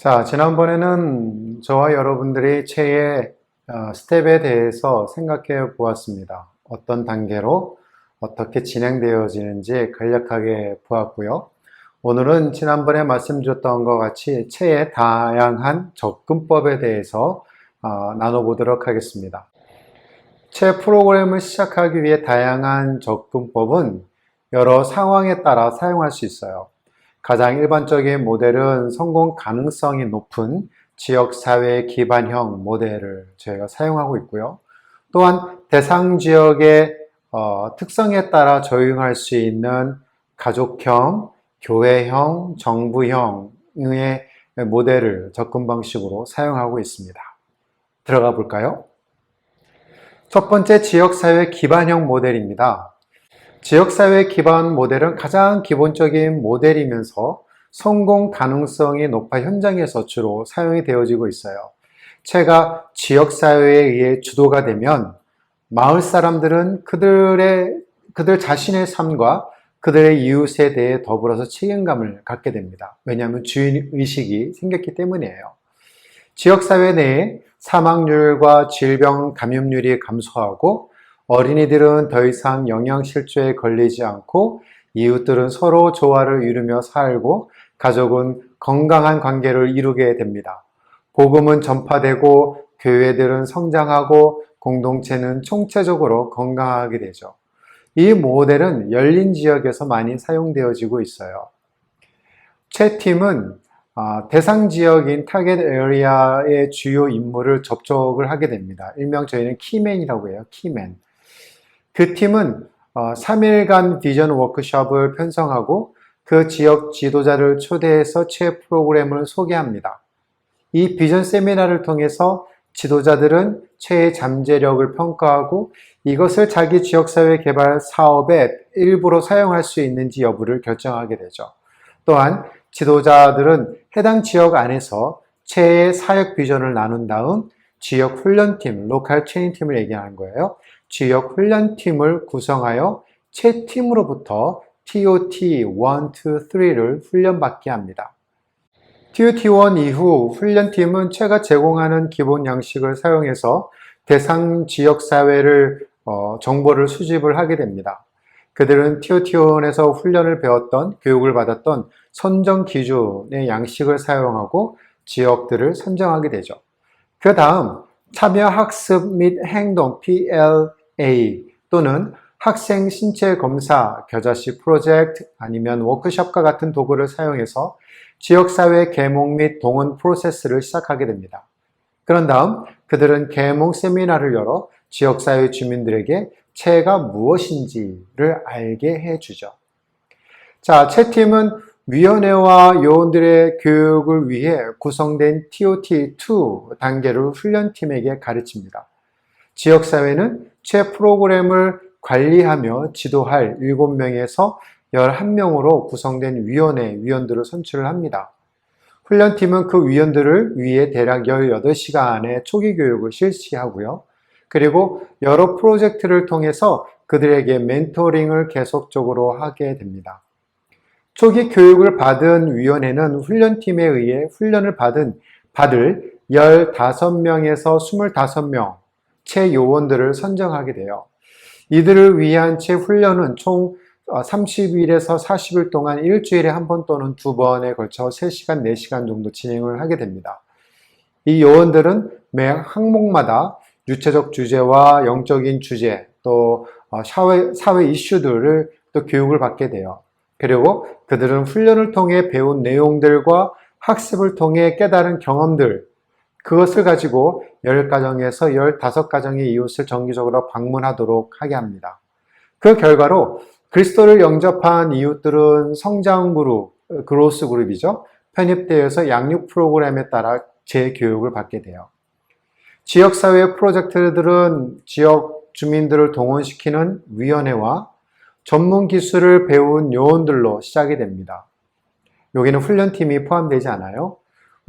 자, 지난번에는 저와 여러분들이 최의 어, 스텝에 대해서 생각해 보았습니다. 어떤 단계로 어떻게 진행되어지는지 간략하게 보았고요. 오늘은 지난번에 말씀드렸던 것 같이 최의 다양한 접근법에 대해서 어, 나눠보도록 하겠습니다. 채 프로그램을 시작하기 위해 다양한 접근법은 여러 상황에 따라 사용할 수 있어요. 가장 일반적인 모델은 성공 가능성이 높은 지역사회 기반형 모델을 저희가 사용하고 있고요. 또한 대상 지역의 어, 특성에 따라 적용할 수 있는 가족형, 교회형, 정부형의 모델을 접근 방식으로 사용하고 있습니다. 들어가 볼까요? 첫 번째 지역사회 기반형 모델입니다. 지역사회 기반 모델은 가장 기본적인 모델이면서 성공 가능성이 높아 현장에서 주로 사용이 되어지고 있어요. 채가 지역사회에 의해 주도가 되면 마을 사람들은 그들의, 그들 자신의 삶과 그들의 이웃에 대해 더불어서 책임감을 갖게 됩니다. 왜냐하면 주인의식이 생겼기 때문이에요. 지역사회 내에 사망률과 질병 감염률이 감소하고 어린이들은 더 이상 영양실조에 걸리지 않고 이웃들은 서로 조화를 이루며 살고 가족은 건강한 관계를 이루게 됩니다. 복음은 전파되고 교회들은 성장하고 공동체는 총체적으로 건강하게 되죠. 이 모델은 열린 지역에서 많이 사용되어지고 있어요. 채 팀은 아, 대상 지역인 타겟 에리아의 주요 인물을 접촉을 하게 됩니다. 일명 저희는 키맨이라고 해요. 키맨. 그 팀은 3일간 어, 비전 워크숍을 편성하고 그 지역 지도자를 초대해서 채 프로그램을 소개합니다. 이 비전 세미나를 통해서 지도자들은 채의 잠재력을 평가하고 이것을 자기 지역사회 개발 사업의 일부로 사용할 수 있는지 여부를 결정하게 되죠. 또한 지도자들은 해당 지역 안에서 채의 사역 비전을 나눈 다음 지역 훈련팀, 로컬 트레이닝 팀을 얘기하는 거예요. 지역 훈련팀을 구성하여 채 팀으로부터 TOT 1, 2, 3를 훈련받게 합니다. TOT1 이후 훈련팀은 채가 제공하는 기본 양식을 사용해서 대상 지역사회를 어, 정보를 수집을 하게 됩니다. 그들은 TOT1에서 훈련을 배웠던 교육을 받았던 선정 기준의 양식을 사용하고 지역들을 선정하게 되죠. 그 다음 참여 학습 및 행동 PLA 또는 학생 신체 검사, 겨자씨 프로젝트 아니면 워크숍과 같은 도구를 사용해서 지역사회 계몽 및 동원 프로세스를 시작하게 됩니다. 그런 다음 그들은 계몽 세미나를 열어 지역사회 주민들에게 채가 무엇인지를 알게 해주죠. 자, 채팀은 위원회와 요원들의 교육을 위해 구성된 TOT2 단계를 훈련팀에게 가르칩니다. 지역사회는 채 프로그램을 관리하며 지도할 7명에서 11명으로 구성된 위원회 위원들을 선출을 합니다. 훈련팀은 그 위원들을 위해 대략 18시간의 초기 교육을 실시하고요. 그리고 여러 프로젝트를 통해서 그들에게 멘토링을 계속적으로 하게 됩니다. 초기 교육을 받은 위원회는 훈련팀에 의해 훈련을 받은, 받을 15명에서 25명 채 요원들을 선정하게 돼요. 이들을 위한 채 훈련은 총 30일에서 어, 40일 동안 일주일에 한 번 또는 두 번에 걸쳐 3시간, 4시간 정도 진행을 하게 됩니다. 이 요원들은 매 항목마다 유체적 주제와 영적인 주제, 또 어, 사회, 사회 이슈들을 또 교육을 받게 돼요. 그리고 그들은 훈련을 통해 배운 내용들과 학습을 통해 깨달은 경험들, 그것을 가지고 10가정에서 15가정의 이웃을 정기적으로 방문하도록 하게 합니다. 그 결과로 그리스도를 영접한 이웃들은 성장 그룹, 그로스 그룹이죠. 편입되어서 양육 프로그램에 따라 재교육을 받게 돼요. 지역사회 프로젝트들은 지역 주민들을 동원시키는 위원회와 전문 기술을 배운 요원들로 시작이 됩니다. 여기는 훈련팀이 포함되지 않아요.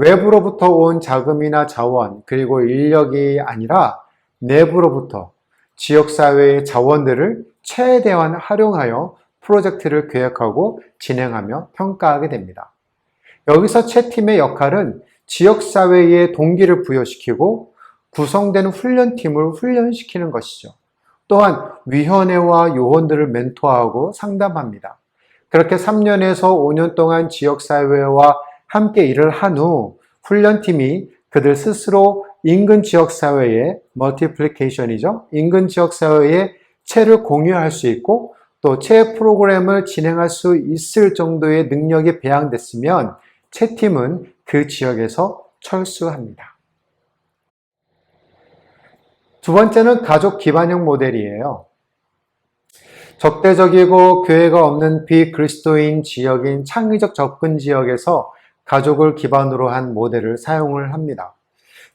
외부로부터 온 자금이나 자원, 그리고 인력이 아니라 내부로부터 지역사회의 자원들을 최대한 활용하여 프로젝트를 계획하고 진행하며 평가하게 됩니다. 여기서 채 팀의 역할은 지역사회에 동기를 부여시키고 구성된 훈련팀을 훈련시키는 것이죠. 또한 위원회와 요원들을 멘토하고 상담합니다. 그렇게 3년에서 5년 동안 지역사회와 함께 일을 한 후 훈련팀이 그들 스스로 인근 지역 사회의 멀티플리케이션이죠. 인근 지역 사회에 채를 공유할 수 있고 또채 프로그램을 진행할 수 있을 정도의 능력이 배양됐으면 채팀은 그 지역에서 철수합니다. 두 번째는 가족 기반형 모델이에요. 적대적이고 교회가 없는 비그리스도인 지역인 창의적 접근 지역에서 가족을 기반으로 한 모델을 사용을 합니다.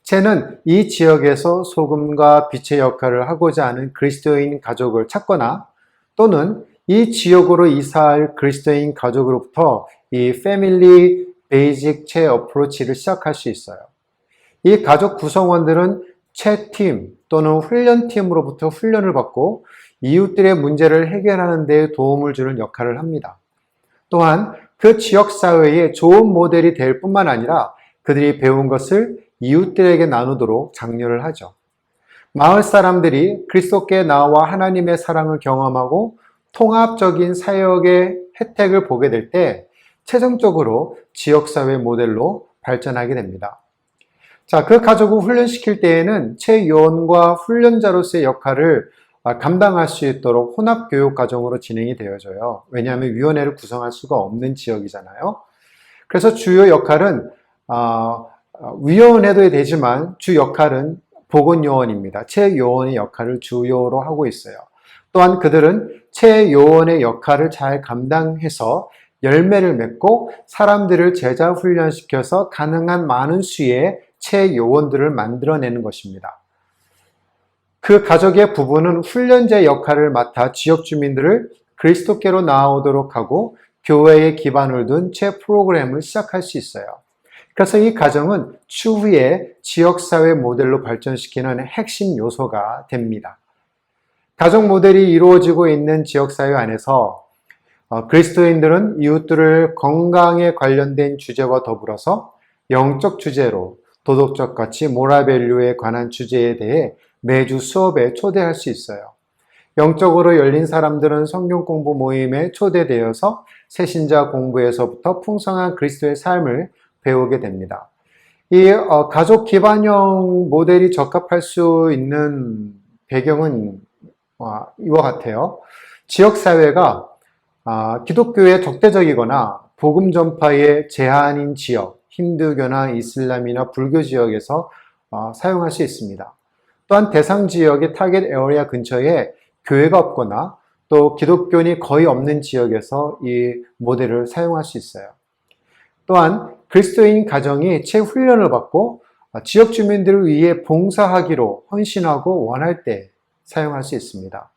채는 이 지역에서 소금과 빛의 역할을 하고자 하는 그리스도인 가족을 찾거나 또는 이 지역으로 이사할 그리스도인 가족으로부터 이 패밀리 베이직 채 어프로치를 시작할 수 있어요. 이 가족 구성원들은 채팀 또는 훈련팀으로부터 훈련을 받고 이웃들의 문제를 해결하는 데 도움을 주는 역할을 합니다. 또한 그 지역 사회에 좋은 모델이 될 뿐만 아니라 그들이 배운 것을 이웃들에게 나누도록 장려를 하죠. 마을 사람들이 그리스도께 나와 하나님의 사랑을 경험하고 통합적인 사역의 혜택을 보게 될 때 최종적으로 지역사회 모델로 발전하게 됩니다. 자, 그 가족을 훈련시킬 때에는 최요원과 훈련자로서의 역할을 감당할 수 있도록 혼합 교육 과정으로 진행이 되어져요. 왜냐하면 위원회를 구성할 수가 없는 지역이잖아요. 그래서 주요 역할은 어, 위원회도 되지만 주 역할은 보건요원입니다. 최요원의 역할을 주요로 하고 있어요. 또한 그들은 최요원의 역할을 잘 감당해서 열매를 맺고 사람들을 제자 훈련시켜서 가능한 많은 수의 최요원들을 만들어내는 것입니다. 그 가족의 부부는 훈련자 역할을 맡아 지역 주민들을 그리스도께로 나아오도록 하고 교회에 기반을 둔제 프로그램을 시작할 수 있어요. 그래서 이 가정은 추후에 지역사회 모델로 발전시키는 핵심 요소가 됩니다. 가족 모델이 이루어지고 있는 지역사회 안에서 어, 그리스도인들은 이웃들을 건강에 관련된 주제와 더불어서 영적 주제로 도덕적 가치, 모라밸류에 관한 주제에 대해 매주 수업에 초대할 수 있어요. 영적으로 열린 사람들은 성경 공부 모임에 초대되어서 새신자 공부에서부터 풍성한 그리스도의 삶을 배우게 됩니다. 이 어, 가족 기반형 모델이 적합할 수 있는 배경은 어, 이와 같아요. 지역 사회가 아, 기독교에 적대적이거나 복음 전파에 제한인 지역, 힌두교나 이슬람이나 불교 지역에서 어, 사용할 수 있습니다. 또한 대상 지역의 타겟 에어리아 근처에 교회가 없거나 또 기독교인이 거의 없는 지역에서 이 모델을 사용할 수 있어요. 또한 그리스도인 가정이 체훈련을 받고 지역 주민들을 위해 봉사하기로 헌신하고 원할 때 사용할 수 있습니다.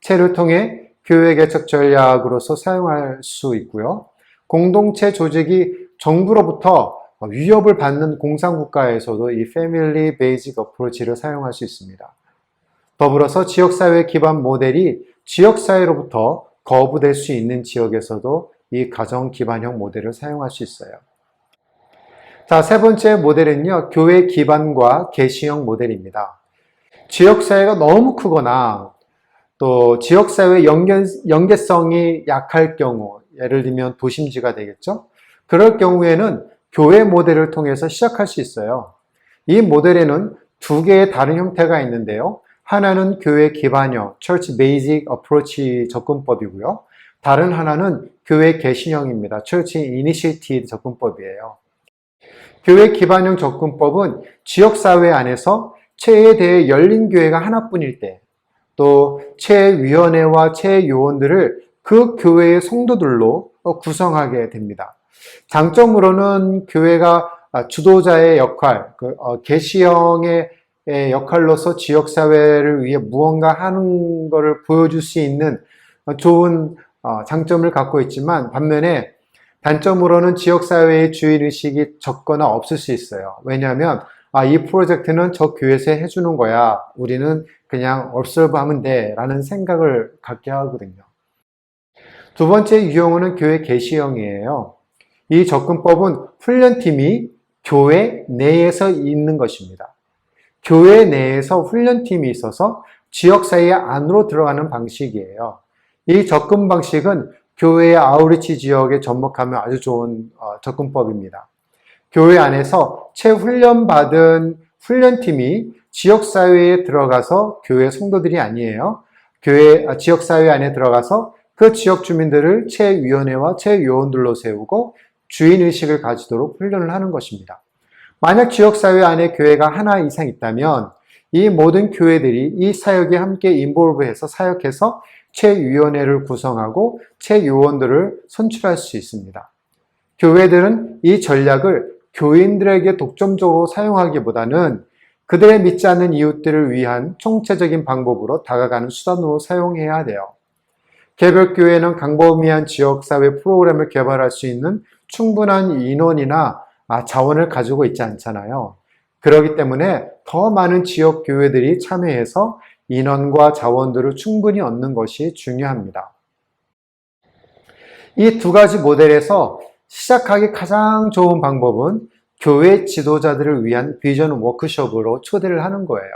체를 통해 교회 개척 전략으로서 사용할 수 있고요. 공동체 조직이 정부로부터 위협을 받는 공산국가에서도 이 패밀리 베이직 어프로치를 사용할 수 있습니다. 더불어서 지역사회 기반 모델이 지역사회로부터 거부될 수 있는 지역에서도 이 가정 기반형 모델을 사용할 수 있어요. 자, 세 번째 모델은요, 교회 기반과 개시형 모델입니다. 지역사회가 너무 크거나 또 지역사회 연계, 연계성이 약할 경우, 예를 들면 도심지가 되겠죠? 그럴 경우에는 교회 모델을 통해서 시작할 수 있어요. 이 모델에는 두 개의 다른 형태가 있는데요. 하나는 교회 기반형, Church Basic Approach 접근법이고요. 다른 하나는 교회 개신형입니다. Church Initiated 접근법이에요. 교회 기반형 접근법은 지역사회 안에서 체에 대해 열린 교회가 하나뿐일 때, 또 체위원회와 체요원들을 그 교회의 성도들로 구성하게 됩니다. 장점으로는 교회가 주도자의 역할, 그, 어, 개시형의 역할로서 지역사회를 위해 무언가 하는 것을 보여줄 수 있는 좋은 어, 장점을 갖고 있지만 반면에 단점으로는 지역사회의 주인의식이 적거나 없을 수 있어요. 왜냐하면 아, 이 프로젝트는 저 교회에서 해주는 거야. 우리는 그냥 observe 하면 돼. 라는 생각을 갖게 하거든요. 두 번째 유형은 교회 개시형이에요. 이 접근법은 훈련팀이 교회 내에서 있는 것입니다. 교회 내에서 훈련팀이 있어서 지역사회 안으로 들어가는 방식이에요. 이 접근 방식은 교회의 아우리치 지역에 접목하면 아주 좋은 어, 접근법입니다. 교회 안에서 채훈련 받은 훈련팀이 지역사회에 들어가서 교회 성도들이 아니에요. 교회, 아, 지역사회 안에 들어가서 그 지역 주민들을 채위원회와 채요원들로 세우고 주인의식을 가지도록 훈련을 하는 것입니다. 만약 지역사회 안에 교회가 하나 이상 있다면 이 모든 교회들이 이 사역에 함께 인볼브해서 사역해서 채위원회를 구성하고 채요원들을 선출할 수 있습니다. 교회들은 이 전략을 교인들에게 독점적으로 사용하기보다는 그들의 믿지 않는 이웃들을 위한 총체적인 방법으로 다가가는 수단으로 사용해야 돼요. 개별 교회는 광범위한 지역사회 프로그램을 개발할 수 있는 충분한 인원이나 아, 자원을 가지고 있지 않잖아요. 그렇기 때문에 더 많은 지역 교회들이 참여해서 인원과 자원들을 충분히 얻는 것이 중요합니다. 이 두 가지 모델에서 시작하기 가장 좋은 방법은 교회 지도자들을 위한 비전 워크숍으로 초대를 하는 거예요.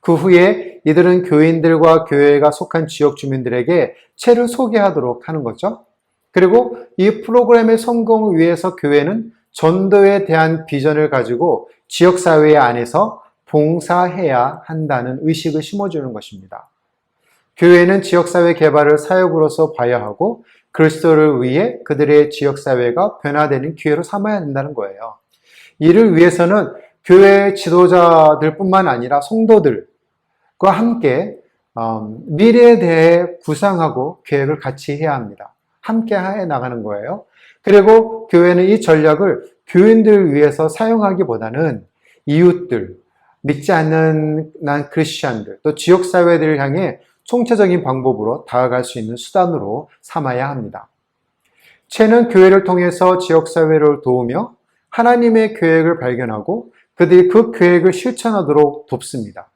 그 후에 이들은 교인들과 교회가 속한 지역 주민들에게 채를 소개하도록 하는 거죠. 그리고 이 프로그램의 성공을 위해서 교회는 전도에 대한 비전을 가지고 지역사회 안에서 봉사해야 한다는 의식을 심어주는 것입니다. 교회는 지역사회 개발을 사역으로서 봐야 하고 그리스도를 위해 그들의 지역사회가 변화되는 기회로 삼아야 된다는 거예요. 이를 위해서는 교회 지도자들 뿐만 아니라 성도들과 함께 음, 미래에 대해 구상하고 계획을 같이 해야 합니다. 함께 해 나가는 거예요. 그리고 교회는 이 전략을 교인들을 위해서 사용하기보다는 이웃들, 믿지 않는 난 크리스천들, 또 지역 사회들을 향해 총체적인 방법으로 다가갈 수 있는 수단으로 삼아야 합니다. 채는 교회를 통해서 지역 사회를 도우며 하나님의 계획을 발견하고 그들이 그 계획을 실천하도록 돕습니다.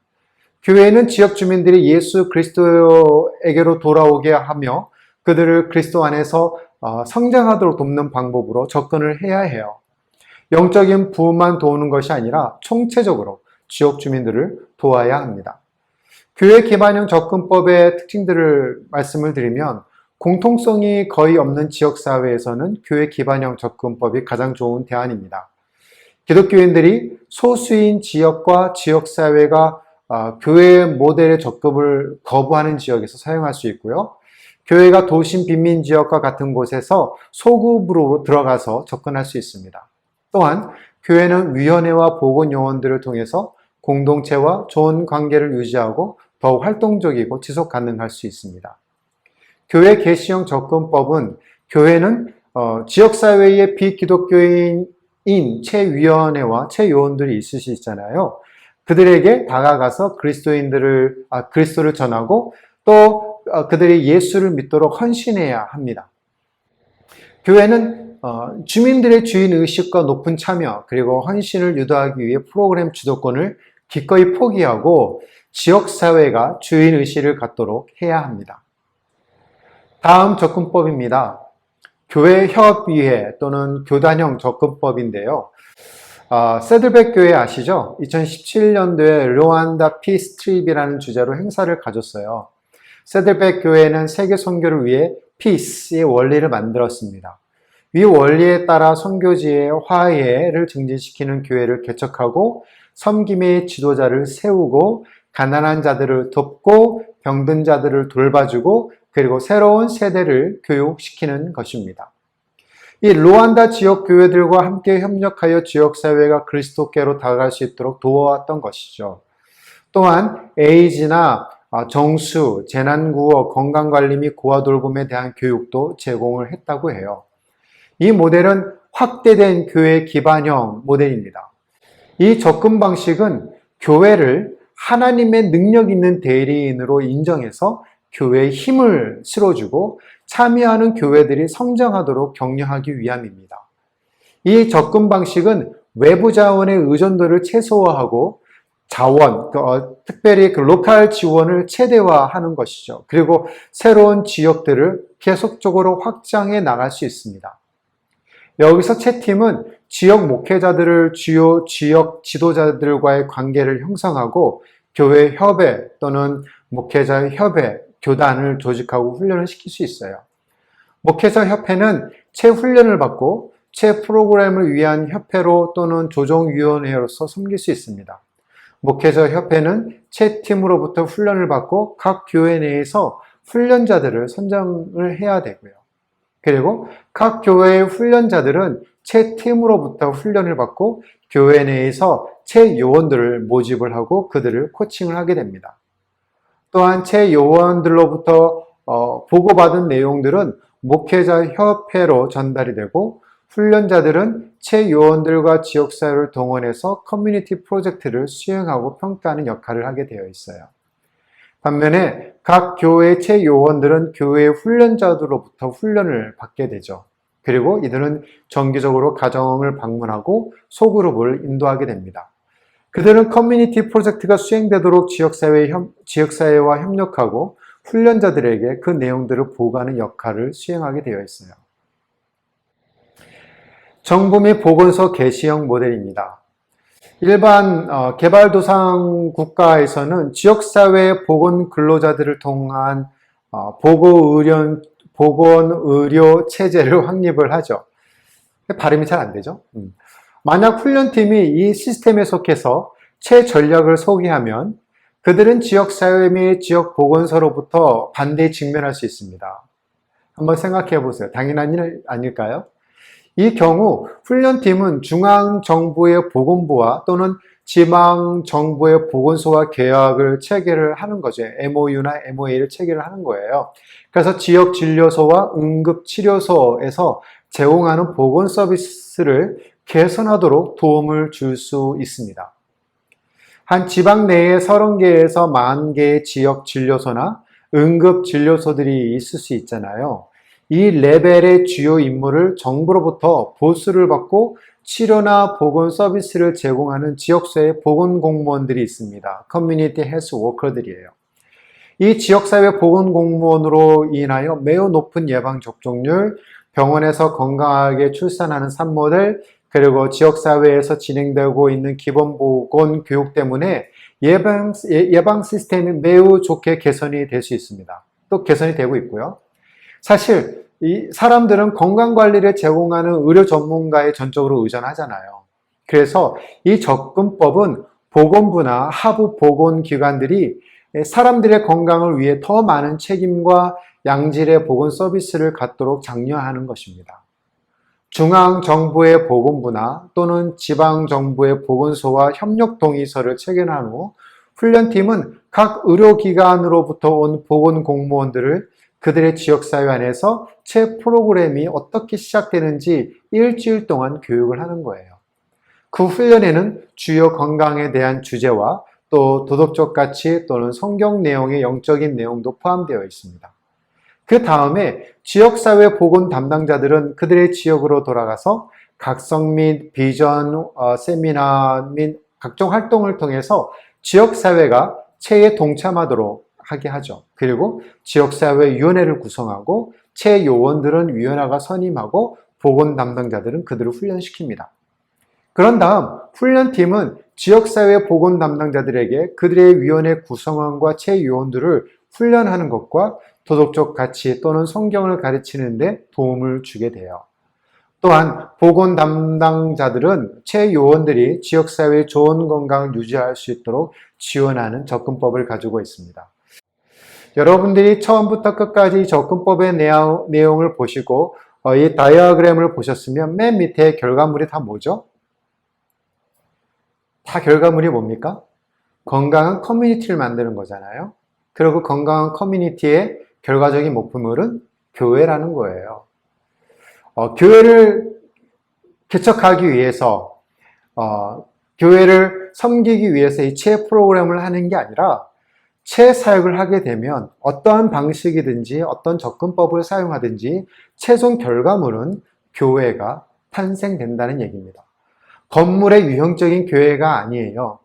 교회는 지역 주민들이 예수 그리스도에게로 돌아오게 하며 그들을 그리스도 안에서 어, 성장하도록 돕는 방법으로 접근을 해야 해요. 영적인 부흥만 도우는 것이 아니라 총체적으로 지역 주민들을 도와야 합니다. 교회 기반형 접근법의 특징들을 말씀을 드리면 공통성이 거의 없는 지역 사회에서는 교회 기반형 접근법이 가장 좋은 대안입니다. 기독교인들이 소수인 지역과 지역 사회가 아, 교회 모델의 접근을 거부하는 지역에서 사용할 수 있고요. 교회가 도심 빈민 지역과 같은 곳에서 소급으로 들어가서 접근할 수 있습니다. 또한 교회는 위원회와 보건 요원들을 통해서 공동체와 좋은 관계를 유지하고 더욱 활동적이고 지속 가능할 수 있습니다. 교회 개시형 접근법은 교회는 어, 지역사회의 비기독교인인 체위원회와 체요원들이 있을 수 있잖아요. 그들에게 다가가서 그리스도인들을, 아, 그리스도를 전하고 또 어, 그들이 예수를 믿도록 헌신해야 합니다. 교회는 어, 주민들의 주인 의식과 높은 참여 그리고 헌신을 유도하기 위해 프로그램 주도권을 기꺼이 포기하고 지역 사회가 주인 의식을 갖도록 해야 합니다. 다음 접근법입니다. 교회 협의회 또는 교단형 접근법인데요. 아, 세들백 교회 아시죠? 2017년도에 르완다 피스 트립이라는 주제로 행사를 가졌어요. 세들백 교회는 세계 선교를 위해 피스의 원리를 만들었습니다. 이 원리에 따라 선교지의 화해를 증진시키는 교회를 개척하고 섬김의 지도자를 세우고 가난한 자들을 돕고 병든 자들을 돌봐주고 그리고 새로운 세대를 교육시키는 것입니다. 이 루안다 지역 교회들과 함께 협력하여 지역 사회가 그리스도께로 다가갈 수 있도록 도와왔던 것이죠. 또한 에이즈나 아, 정수, 재난구호, 건강관리 및 고아 돌봄에 대한 교육도 제공을 했다고 해요. 이 모델은 확대된 교회 기반형 모델입니다. 이 접근 방식은 교회를 하나님의 능력 있는 대리인으로 인정해서 교회에 힘을 실어주고 참여하는 교회들이 성장하도록 격려하기 위함입니다. 이 접근 방식은 외부 자원의 의존도를 최소화하고 자원, 그, 어, 특별히 그 로컬 지원을 최대화하는 것이죠. 그리고 새로운 지역들을 계속적으로 확장해 나갈 수 있습니다. 여기서 채팀은 지역 목회자들을 주요 지역 지도자들과의 관계를 형성하고 교회 협회 또는 목회자 협회, 교단을 조직하고 훈련을 시킬 수 있어요. 목회자 협회는 채 훈련을 받고 채 프로그램을 위한 협회로 또는 조정위원회로서 섬길 수 있습니다. 목회자 협회는 채 팀으로부터 훈련을 받고 각 교회 내에서 훈련자들을 선정을 해야 되고요. 그리고 각 교회의 훈련자들은 채 팀으로부터 훈련을 받고 교회 내에서 채 요원들을 모집을 하고 그들을 코칭을 하게 됩니다. 또한 채 요원들로부터 어, 보고받은 내용들은 목회자 협회로 전달이 되고 훈련자들은 채 요원들과 지역사회를 동원해서 커뮤니티 프로젝트를 수행하고 평가하는 역할을 하게 되어 있어요. 반면에 각 교회 채 요원들은 교회 훈련자들로부터 훈련을 받게 되죠. 그리고 이들은 정기적으로 가정을 방문하고 소그룹을 인도하게 됩니다. 그들은 커뮤니티 프로젝트가 수행되도록 지역사회, 지역사회와 협력하고 훈련자들에게 그 내용들을 보고하는 역할을 수행하게 되어 있어요. 정부 및 보건소 개시형 모델입니다. 일반 어, 개발도상 국가에서는 지역사회 보건 근로자들을 통한 어, 보건의료, 보건의료 체제를 확립을 하죠. 발음이 잘 안 되죠. 음. 만약 훈련팀이 이 시스템에 속해서 최전략을 소개하면 그들은 지역사회 및 지역보건소로부터 반대에 직면할 수 있습니다. 한번 생각해 보세요. 당연한 일 아닐까요? 이 경우 훈련팀은 중앙정부의 보건부와 또는 지방정부의 보건소와 계약을 체결을 하는 거죠. MOU나 MOA를 체결을 하는 거예요. 그래서 지역진료소와 응급치료소에서 제공하는 보건 서비스를 개선하도록 도움을 줄 수 있습니다. 한 지방 내에 30개에서 40개의 지역 진료소나 응급 진료소들이 있을 수 있잖아요. 이 레벨의 주요 임무를 정부로부터 보수를 받고 치료나 보건 서비스를 제공하는 지역사회 보건 공무원들이 있습니다. 커뮤니티 헬스 워커들이에요. 이 지역사회 보건 공무원으로 인하여 매우 높은 예방 접종률, 병원에서 건강하게 출산하는 산모들, 그리고 지역사회에서 진행되고 있는 기본보건 교육 때문에 예방, 예, 예방 시스템이 매우 좋게 개선이 될 수 있습니다. 또 개선이 되고 있고요. 사실 이 사람들은 건강관리를 제공하는 의료 전문가에 전적으로 의존하잖아요. 그래서 이 접근법은 보건부나 하부 보건기관들이 사람들의 건강을 위해 더 많은 책임과 양질의 보건 서비스를 갖도록 장려하는 것입니다. 중앙정부의 보건부나 또는 지방정부의 보건소와 협력 동의서를 체결한 후 훈련팀은 각 의료기관으로부터 온 보건 공무원들을 그들의 지역사회 안에서 체 프로그램이 어떻게 시작되는지 일주일 동안 교육을 하는 거예요. 그 훈련에는 주요 건강에 대한 주제와 또 도덕적 가치 또는 성경 내용의 영적인 내용도 포함되어 있습니다. 그 다음에 지역사회 보건 담당자들은 그들의 지역으로 돌아가서 각성 및 비전 어, 세미나 및 각종 활동을 통해서 지역사회가 체에 동참하도록 하게 하죠. 그리고 지역사회위원회를 구성하고 체요원들은 위원회가 선임하고 보건 담당자들은 그들을 훈련시킵니다. 그런 다음 훈련팀은 지역사회 보건 담당자들에게 그들의 위원회 구성원과 체요원들을 훈련하는 것과 도덕적 가치 또는 성경을 가르치는데 도움을 주게 돼요. 또한 보건 담당자들은 체요원들이 지역사회의 좋은 건강을 유지할 수 있도록 지원하는 접근법을 가지고 있습니다. 여러분들이 처음부터 끝까지 접근법의 내용을 보시고 어, 이 다이어그램을 보셨으면 맨 밑에 결과물이 다 뭐죠? 다 결과물이 뭡니까? 건강한 커뮤니티를 만드는 거잖아요. 그리고 건강한 커뮤니티의 결과적인 목표물은 교회라는 거예요. 어, 교회를 개척하기 위해서, 어, 교회를 섬기기 위해서 이 체험 프로그램을 하는 게 아니라 채 사역을 하게 되면 어떠한 방식이든지 어떤 접근법을 사용하든지 최종 결과물은 교회가 탄생된다는 얘기입니다. 건물의 유형적인 교회가 아니에요.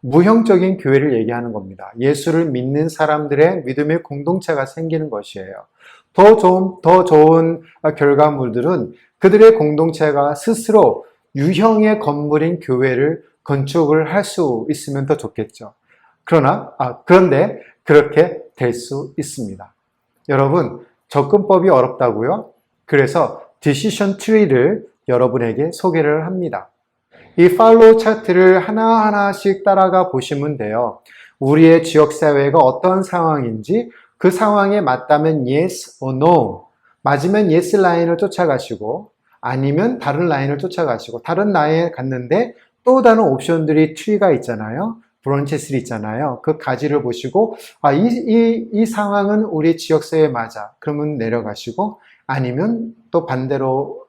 무형적인 교회를 얘기하는 겁니다. 예수를 믿는 사람들의 믿음의 공동체가 생기는 것이에요. 더 좋은, 더 좋은 결과물들은 그들의 공동체가 스스로 유형의 건물인 교회를 건축을 할 수 있으면 더 좋겠죠. 그러나, 아, 그런데 그렇게 될 수 있습니다. 여러분, 접근법이 어렵다고요? 그래서 디시션 트리를 여러분에게 소개를 합니다. 이 팔로우 차트를 하나하나씩 따라가 보시면 돼요. 우리의 지역사회가 어떤 상황인지 그 상황에 맞다면 yes or no, 맞으면 yes 라인을 쫓아가시고 아니면 다른 라인을 쫓아가시고 다른 라인에 갔는데 또 다른 옵션들이 트리가 있잖아요. 브런치스리 있잖아요. 그 가지를 보시고 아, 이, 이, 이 상황은 우리 지역사회에 맞아. 그러면 내려가시고 아니면 또 반대로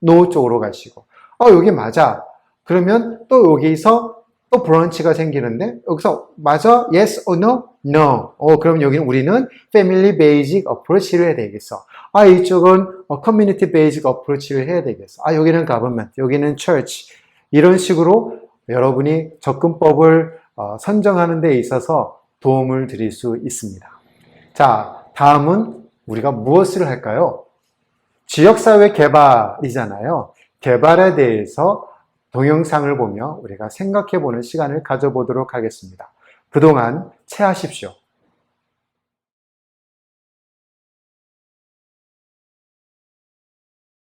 노 쪽으로 가시고 어 여기 맞아. 그러면 또 여기서 또 브런치가 생기는데 여기서 맞아? Yes or no? No. 어 그럼 여기는 우리는 Family Basic Approach를 해야 되겠어. 아 이쪽은 어, Community Basic Approach를 해야 되겠어. 아 여기는 Government, 여기는 Church. 이런 식으로 여러분이 접근법을 어, 선정하는 데 있어서 도움을 드릴 수 있습니다. 자, 다음은 우리가 무엇을 할까요? 지역사회 개발이잖아요. 개발에 대해서 동영상을 보며 우리가 생각해 보는 시간을 가져보도록 하겠습니다. 그동안 체하십시오.